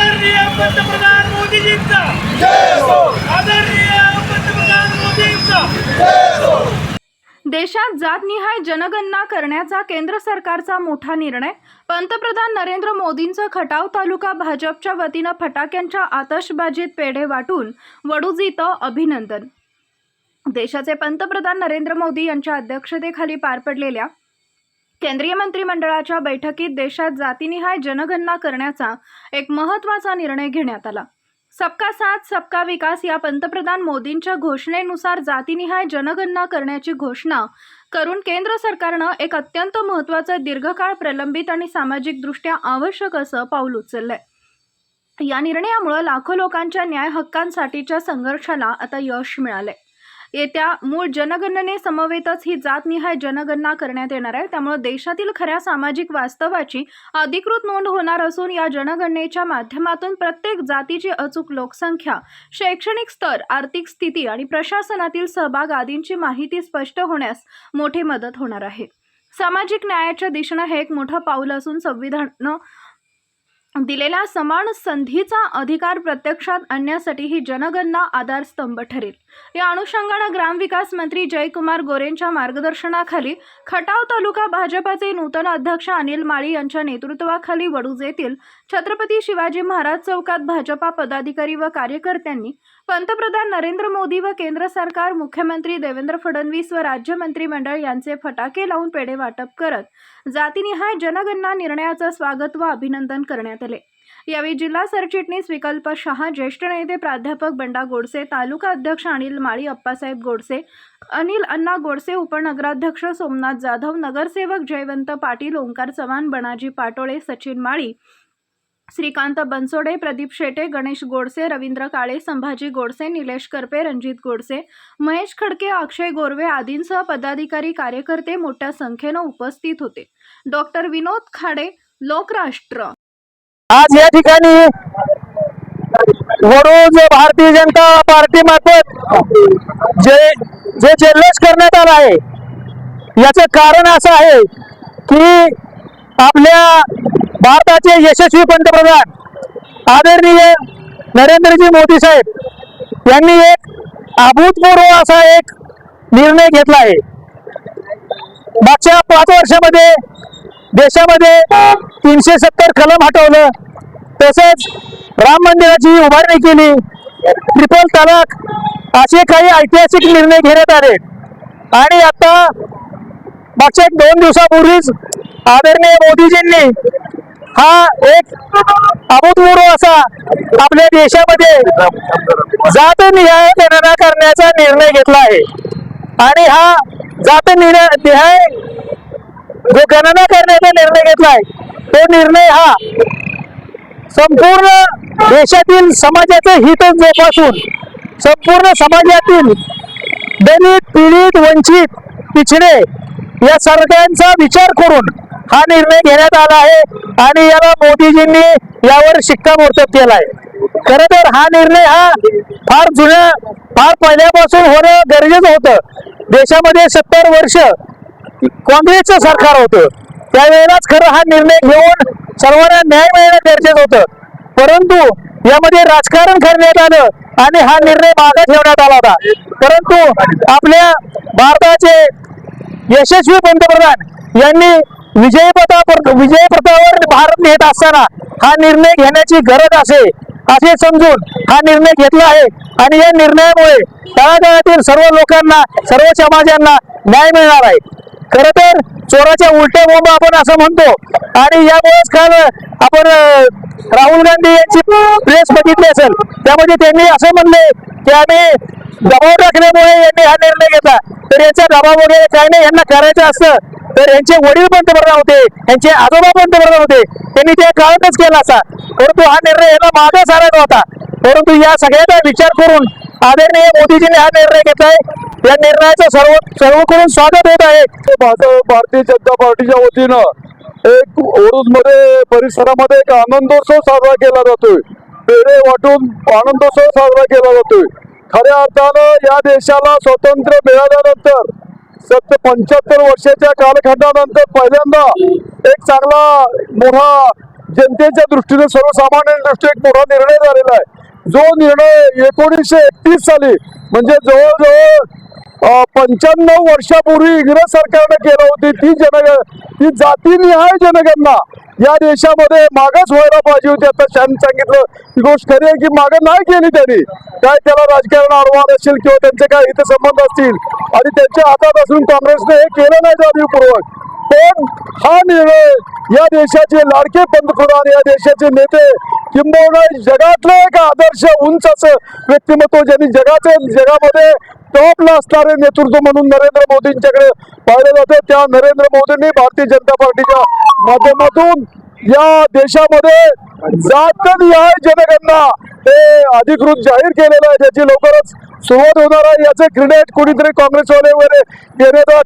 आदरणीय पंतप्रधान मोदीजींचा. जय आदरणीय पंतप्रधान मोदींचा. जय देशात जातनिहाय जनगणना करण्याचा केंद्र सरकारचा मोठा निर्णय. पंतप्रधान नरेंद्र मोदींचं खटाव तालुका भाजपच्या वतीनं फटाक्यांच्या आतषबाजीत पेढे वाटून वडूजीतं अभिनंदन. देशाचे पंतप्रधान नरेंद्र मोदी यांच्या अध्यक्षतेखाली पार पडलेल्या केंद्रीय मंत्रिमंडळाच्या बैठकीत देशात जातीनिहाय जनगणना करण्याचा एक महत्त्वाचा निर्णय घेण्यात आला. सबका साथ सबका विकास या पंतप्रधान मोदींच्या घोषणेनुसार जातीनिहाय जनगणना करण्याची घोषणा करून केंद्र सरकारनं एक अत्यंत महत्त्वाचं दीर्घकाळ प्रलंबित आणि सामाजिकदृष्ट्या आवश्यक असं पाऊल उचललंय. या निर्णयामुळे लाखो लोकांच्या न्याय हक्कांसाठीच्या संघर्षाला आता यश मिळालंय. येत्या मूळ जनगणने समवेतच ही जातनिहाय जनगणना करण्यात येणार आहे. त्यामुळे देशातील खऱ्या सामाजिक वास्तवाची अधिकृत नोंद होणार असून या जनगणनेच्या माध्यमातून प्रत्येक जातीची अचूक लोकसंख्या शैक्षणिक स्तर आर्थिक स्थिती आणि प्रशासनातील सहभाग आदींची माहिती स्पष्ट होण्यास मोठी मदत होणार आहे. सामाजिक न्यायाच्या दिशेनं हे एक मोठं पाऊल असून संविधान दिलेल्या समान संधीचा अधिकार प्रत्यक्षात आणण्यासाठी ही जनगणना आधारस्तंभ ठरेल. या अनुषंगानं ग्रामविकास मंत्री जयकुमार गोरेंच्या मार्गदर्शनाखाली खटाव तालुका भाजपाचे नूतन अध्यक्ष अनिल माळी यांच्या नेतृत्वाखाली वडूज येथील छत्रपती शिवाजी महाराज चौकात भाजपा पदाधिकारी व कार्यकर्त्यांनी पंतप्रधान नरेंद्र मोदी व केंद्र सरकार मुख्यमंत्री देवेंद्र फडणवीस व राज्य मंत्रिमंडळ यांचे फटाके लावून पेढे वाटप करत जातीनिहाय जनगणना निर्णयाचं स्वागत व अभिनंदन करण्यात आले. यावेळी जिल्हा सरचिटणीस विकल्प शहा ज्येष्ठ नेते प्राध्यापक बंडा गोडसे तालुका अध्यक्ष अनिल माळी अप्पासाहेब गोडसे अनिल अण्णा गोडसे उपनगराध्यक्ष सोमनाथ जाधव नगरसेवक जयवंत पाटील ओंकार चव्हाण बनाजी पाटोळे सचिन माळी श्रीकांत बनसोडे प्रदीप शेटे गणेश गोडसे रवींद्र काळे संभाजी गोडसे निलेश करपे रणजित गोडसे महेश खडके अक्षय गोरवे आदींसह पदाधिकारी कार्यकर्ते मोठ्या संख्येनं उपस्थित होते. डॉक्टर विनोद खाडे लोकराष्ट्र आज या ठिकाणी वडूज भारतीय जनता पार्टी मार्फत जे जे जल्लोष करण्यात आला आहे याचे कारण असं आहे की आपल्या भारताचे यशस्वी पंतप्रधान आदरणीय नरेंद्रजी मोदी साहेब यांनी एक अभूतपूर्व असा एक निर्णय घेतला आहे. मागच्या पाच वर्षामध्ये देशामध्ये तीनशे सत्तर कलम हटवलं. तसेच राम मंदिराची उभारणी केली. ट्रिपल तलाक असे काही ऐतिहासिक निर्णय घेण्यात आले. आणि आता मागच्या एक दोन दिवसापूर्वीच आदरणीय मोदीजींनी हा एक अभूतपूर्व असा आपल्या देशामध्ये जातनिहाय गणना करण्याचा निर्णय घेतला आहे. आणि हा जात निहाय जो गणना करण्याचा निर्णय घेतलाय तो निर्णय हा संपूर्ण देशातील समाजाचं हित जोपासून संपूर्ण समाजातील दलित पीडित वंचित पिछडे या सगळ्यांचा विचार करून हा निर्णय घेण्यात आला आहे आणि याला मोदीजींनी यावर शिक्कामोर्तब केलाय. खर तर हा निर्णय हा फार जुन्या फार पहिल्यापासून होणं गरजेचं होतं. देशामध्ये सत्तर वर्ष काँग्रेसचं सरकार होतं. त्यावेळेलाच खरं हा निर्णय घेऊन सर्वांना न्याय मिळणं गरजेचं होतं. परंतु यामध्ये राजकारण करण्यात आलं आणि हा निर्णय मागे ठेवण्यात आला होता. परंतु आपल्या भारताचे यशस्वी पंतप्रधान यांनी विजयपथा विजयपथावर भारत नेत असताना हा निर्णय घेण्याची गरज असे असे समजून हा निर्णय घेतला आहे. आणि या निर्णयामुळे तळागाळातील सर्व लोकांना सर्व समाजांना न्याय मिळणार आहे. खर तर चोराच्या उलट्या बोंब आपण असं म्हणतो. आणि यामुळेच काल आपण राहुल गांधी यांची प्रेस बघितली असेल. त्यामध्ये त्यांनी असं म्हणले की आम्ही दबाव टाकल्यामुळे यांनी हा निर्णय घेतला. तर याचा दबाव वगैरे काय नाही. यांना करायचं असतं. तर यांचे वडील पंतप्रधान होते. यांचे आजोबा पंतप्रधान होते. त्यांनी ते काळातच केला असा. परंतु हा निर्णय यांना मागे सारायचा होता. परंतु या सगळ्याचा विचार करून आदरणीय मोदीजींनी हा निर्णय घेतलाय. या निर्णयाचं सर्व सर्वकडून स्वागत होत आहे. भारतीय जनता पार्टीच्या वतीनं एक ओरुसमध्ये परिसरामध्ये एक आनंदोत्सव साजरा केला जातोय. पेरे वाटून आनंदोत्सव साजरा केला जातोय. खऱ्या अर्थानं या देशाला स्वातंत्र्य मिळाल्यानंतर सत्य पंच्याहत्तर वर्षाच्या कालखंडानंतर पहिल्यांदा एक चांगला मोठा जनतेच्या दृष्टीने सर्वसामान्य दृष्टीने एक मोठा निर्णय झालेला आहे. जो निर्णय एकोणीसशे एकतीस साली म्हणजे जवळजवळ पंच्याण्णव वर्षापूर्वी इंग्रज सरकारने केलं होती. ती जनग ती जातीनिहाय जनगणना या देशामध्ये मागच व्हायला पाहिजे होती. आता त्यांनी सांगितलं ही गोष्ट खरी आहे की मागं नाही केली त्यांनी. काय त्याला राजकारण आडवान असेल किंवा त्यांचे काय हितसंबंध असतील आणि त्यांच्या हातात असून काँग्रेसने हे केलं नाही जाणीवपूर्वक. पण हा निर्णय या देशाचे लाडके पंतप्रधान या देशाचे नेते किंबहुना जगातलं एक आदर्श उंच असं व्यक्तिमत्व ज्यांनी जगाचे जगामध्ये टॉपला असणारे नेतृत्व म्हणून नरेंद्र मोदींच्याकडे पाहिलं जातं. त्या नरेंद्र मोदींनी भारतीय जनता पार्टीच्या माध्यमातून या देशामध्ये जातनिहाय जनगणना हे अधिकृत जाहीर केलेलं आहे. त्याची लवकरच सुरुवात होणार आहे. याचे क्रिडेट कोणीतरी काँग्रेसवाले वगैरे येण्याचा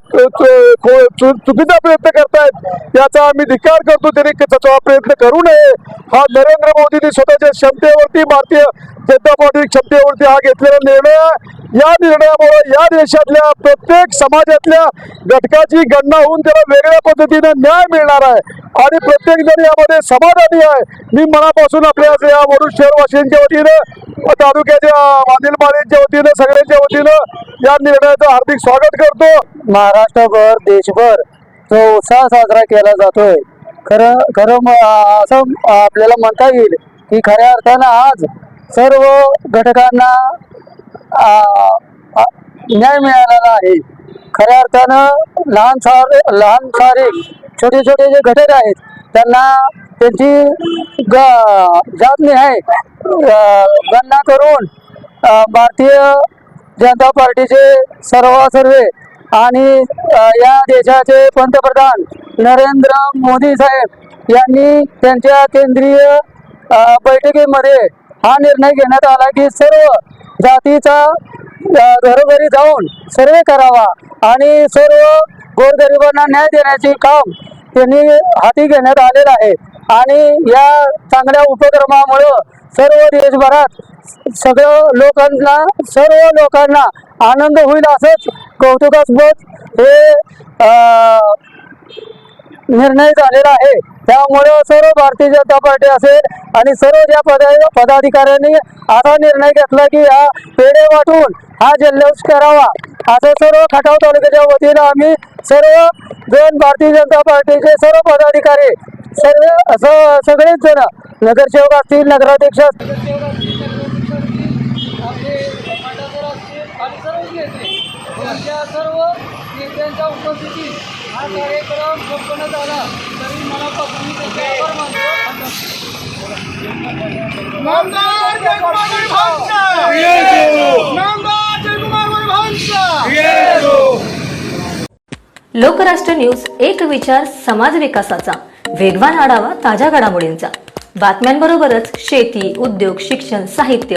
चुकीचा प्रयत्न करतायत. याचा आम्ही धिक्कार करतो. त्यांनी त्याचा प्रयत्न करू नये. हा नरेंद्र मोदींनी स्वतःच्या क्षमतेवरती भारतीय जनता पार्टी क्षमतेवरती हा घेतलेला निर्णय आहे. या निर्णयामुळे या देशातल्या प्रत्येक समाजातल्या घटकाची गणना होऊन त्याला वेगळ्या पद्धतीने न्याय मिळणार आहे. आणि प्रत्येक जण यामध्ये समाधानी आहे. मी मनापासून आपल्या या वरुड शहरवासियांच्या वतीनं तालुक्याच्या माधील माळींच्या वतीनं सगळ्यांच्या वतीनं या निर्णयाचं हार्दिक स्वागत करतो. महाराष्ट्रभर देशभर तो उत्साह साजरा केला जातोय. खरं खरं असं आपल्याला म्हणता येईल की खऱ्या अर्थानं आज सर्व घटकांना न्याय मिळालेला आहे. खऱ्या अर्थानं लहान सारे लहान सारे छोटे छोटे जे घटक आहेत त्यांना त्यांची जात जातनिहाय गणना करून भारतीय जनता पार्टीचे सर्व सर्वे आणि या देशाचे पंतप्रधान नरेंद्र मोदी साहेब यांनी त्यांच्या केंद्रीय बैठकीमध्ये हा निर्णय घेण्यात आला की सर्व जातीचा घरोघरी जाऊन सर्वे करावा आणि सर्व गोरगरिबांना न्याय देण्याचे काम त्यांनी हाती घेण्यात आलेलं आहे. आणि या चांगल्या उपक्रमामुळं सर्व देशभरात सगळं लोकांना सर्व लोकांना आनंद होईल असंच कौतुकास्पद हे निर्णय झालेला आहे. त्यामुळं सर्व भारतीय जनता पार्टी असेल आणि सर्व ज्या पदा पदाधिकाऱ्यांनी असा निर्णय घेतला की या पेढे वाटून हा जल्लोष करावा असं सर्व खटाव तालुक्याच्या वतीनं आम्ही सर्व जण भारतीय जनता पार्टीचे सर्व पदाधिकारी सर्व असं सगळेच जण नगरसेवक असतील नगराध्यक्ष असतील सर्व नेत्यांच्या उपस्थितीत हा कार्यक्रम संपन्न झाला तरी मनापासून मी त्यांचे आभार मानतो नामदार जयकुमार वैभवचा नामदार जयकुमार वैभवचा लोकराष्ट्र न्यूज एक विचार समाज विकासाचा. वेगवान आढावा ताज्या घडामोडींचा. बातम्यांबरोबरच शेती उद्योग शिक्षण साहित्य